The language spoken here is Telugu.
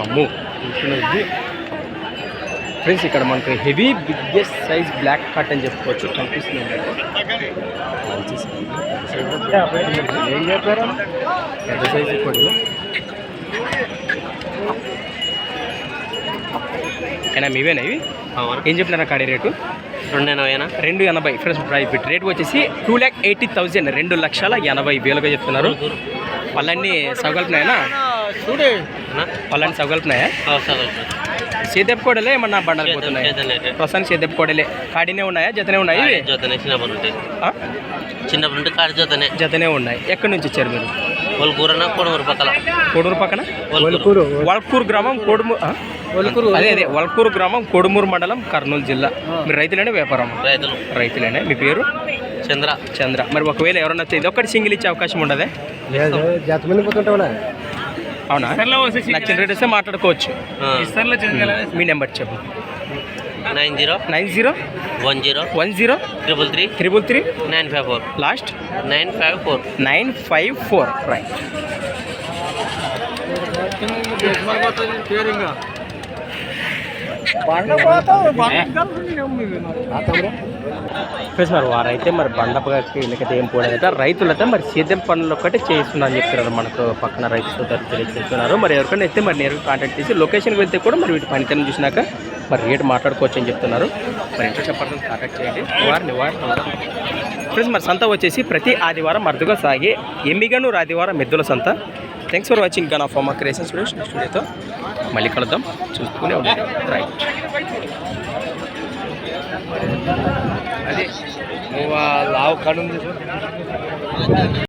అమ్ము చూస్తున్నది. ఫ్రెండ్స్ ఇక్కడ మనకి heavy biggest size black cut అని చెప్పుకోవచ్చు. కనిపిస్తుంది. ఏంటంటే పెద్ద సైజ్ కూడా అయినా మీవేనా ఇవి? ఏం చెప్పినారా కాడి రేటు? రెండు ఎనభైనా? రెండు ఎనభై. ఫ్రెండ్స్ ప్రైస్ రేట్ వచ్చేసి టూ ల్యాక్ ఎయిటీ థౌజండ్ రెండు లక్షల ఎనభై వేలుగా చెప్తున్నారు. పళ్ళన్నీ సగలుపునాయనా చూడే. పళ్ళన్నీ సగలుపునాయా సేదెప్ కోడలే ఏమన్నా బండలు పోతున్నాయి? ప్రస్తుతానికి సేదెప్ కోడలే కాడినే ఉన్నాయా? జతనే ఉన్నాయి ఇవి? జతనే చిన్నప్పటి నుండి. ఆ? చిన్నప్పటి నుండి కాడి జతనే. జతనే ఉన్నాయి. ఎక్కడి నుంచి వచ్చారు మీరు? కొడమూరు పక్కల కోడూరు పక్కన? వల్కూరు. వల్కూరు. గ్రామం కోడుము? అదే అదే వల్కూరు గ్రామం కోడుమూరు మండలం కర్నూలు జిల్లా మీరు రైతులేనే వ్యాపారం రైతులు రైతులేనే మీ పేరు చంద్ర చంద్ర మరి ఒకవేళ ఎవరన్నా ఇది ఒక్కటి సింగిల్ ఇచ్చే అవకాశం ఉండదే అవునా నచ్చిన రేట్ వస్తే మాట్లాడుకోవచ్చు. మీ నెంబర్ చెప్పు nine zero nine zero one zero one zero triple three triple three nine five four last nine five four nine five four right friends మరి వారైతే మరి బండపకి వీళ్ళకైతే ఏం పోలేదట రైతులైతే మరి సేద్యం పనులు ఒక్కటే చేస్తున్నా అని చెప్తున్నారు మనకు పక్కన రైతు సోదరు తెలియజేస్తున్నారు. మరి ఎవరికైనా అయితే మరి నేరుగా కాంటాక్ట్ చేసి లొకేషన్కి వెళ్తే కూడా మరి వీటి పనితనం చూసినాక మరి రేటు మాట్లాడుకోవచ్చు అని చెప్తున్నారు. మరి ఇంట్రెస్ట్ పర్సన్ కాంటాక్ట్ చేయండి. వారిని వారిని ఫ్రెండ్స్ మరి సంత వచ్చేసి ప్రతి ఆదివారం అరుదుగా సాగే ఎమ్మిగనూరు ఆదివారం మెద్దుల సంత. Thanks for watching gun of మా క్రియేషన్ స్టూడియోస్ స్టూడియోతో మళ్ళీ కలుద్దాం. చూసుకునే ఉండండి. రైట్ అదే లావు కడుంది